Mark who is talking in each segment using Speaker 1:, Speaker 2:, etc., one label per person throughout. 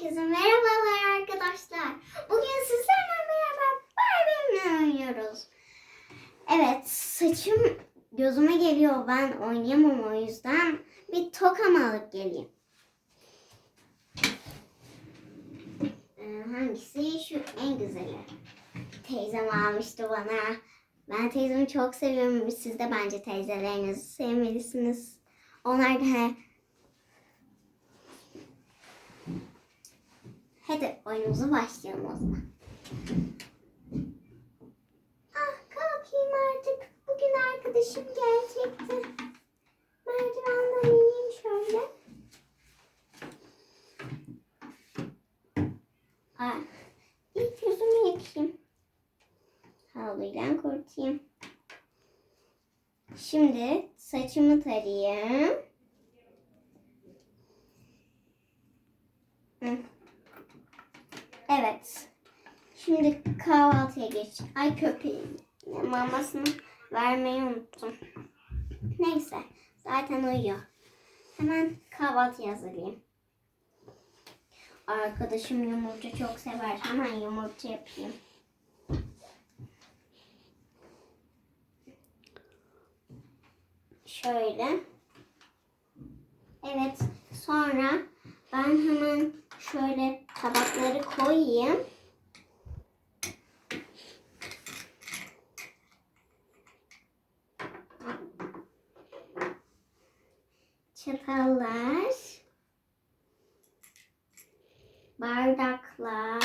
Speaker 1: Herkese merhabalar arkadaşlar. Bugün sizlerle beraber Barbie'mle oynuyoruz. Evet saçım gözüme geliyor. Ben oynayamam o yüzden bir tokamı alıp geleyim. Ee, hangisi? Şu en güzeli. Teyzem almıştı bana. Ben teyzemi çok seviyorum. Siz de bence teyzelerinizi sevmelisiniz. Onlar da Hadi oyunumuza başlayalım o zaman. Ah kalkayım artık. Bugün arkadaşım gelecekti. Merdivenden ineyim şöyle. Ah, ilk yüzümü yıkayayım. Havluyla kurutayım. Şimdi saçımı tarayayım. Hı. Evet. Şimdi kahvaltıya geç. Ay köpeğim. Mamasını vermeyi unuttum. Neyse. Zaten uyuyor. Hemen kahvaltı hazırlayayım. Arkadaşım yumurta çok sever. Hemen yumurta yapayım. Şöyle. Evet. Sonra ben hemen şöyle tabakları koyayım. Çatallar. Bardaklar.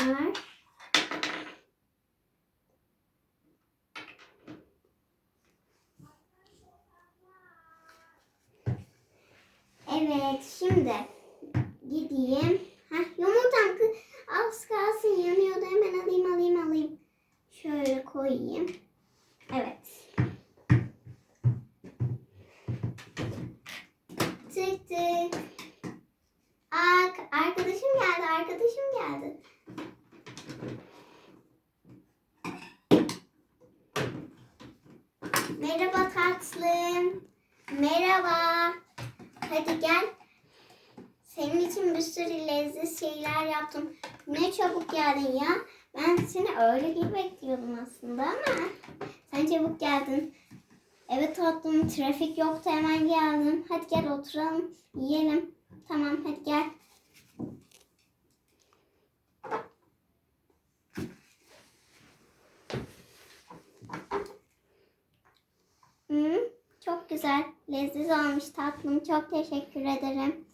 Speaker 1: Evet, şimdi Tık. Aa, arkadaşım geldi, arkadaşım geldi. Merhaba tatlım. Merhaba. Hadi gel. Senin için bir sürü leziz şeyler yaptım. Ne çabuk geldin ya. Ben seni öyle gibi bekliyordum aslında ama sen çabuk geldin. Evet tatlım trafik yoktu hemen geldim. Hadi gel oturalım yiyelim. Tamam hadi gel. Hı, çok güzel. Leziz olmuş tatlım. Çok teşekkür ederim.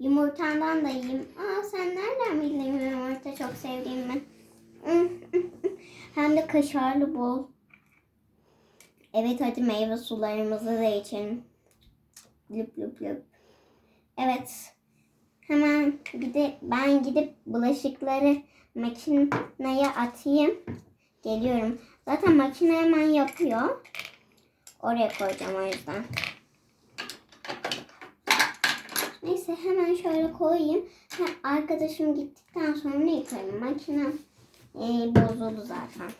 Speaker 1: Yumurtandan da yiyeyim. Aa sen nereden bildin yumurta çok sevdiğimi? Hem de kaşarlı bol. Evet hadi meyve sularımızı da içelim. Lüp lüp lüp. Evet. Hemen bir de ben gidip bulaşıkları makineye atayım. Geliyorum. Zaten makine hemen yapıyor. Oraya koyacağım o yüzden. Neyse hemen şöyle koyayım. Arkadaşım gittikten sonra yıkarım. Makinem e, bozuldu zaten.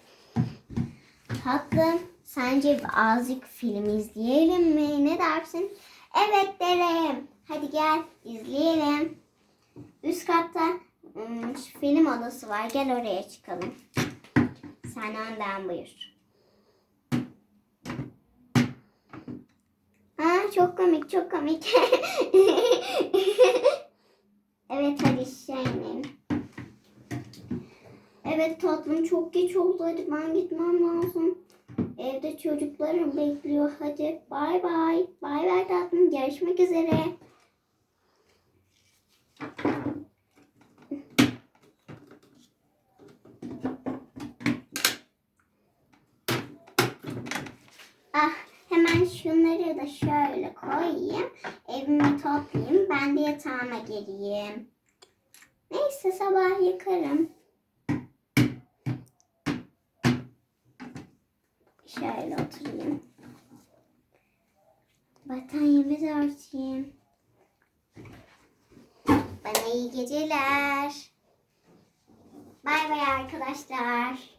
Speaker 1: Tatlım sence azıcık film izleyelim mi? Ne dersin? Evet derim. Hadi gel izleyelim. Üst katta ım, film odası var. Gel oraya çıkalım. Sen önden buyur. Ha, çok komik, çok komik. evet hadi inelim. Evet tatlım çok geç oldu. Hadi ben gitmem lazım. Evde çocuklarım bekliyor. Hadi bay bay. Bay bay tatlım. Görüşmek üzere. Ah hemen şunları da şöyle koyayım. Evimi toplayayım. Ben de yatağıma geleyim. Neyse sabah yıkarım. Şöyle oturayım. Battaniyemi de örteyim. Bana iyi geceler. Bay bay arkadaşlar.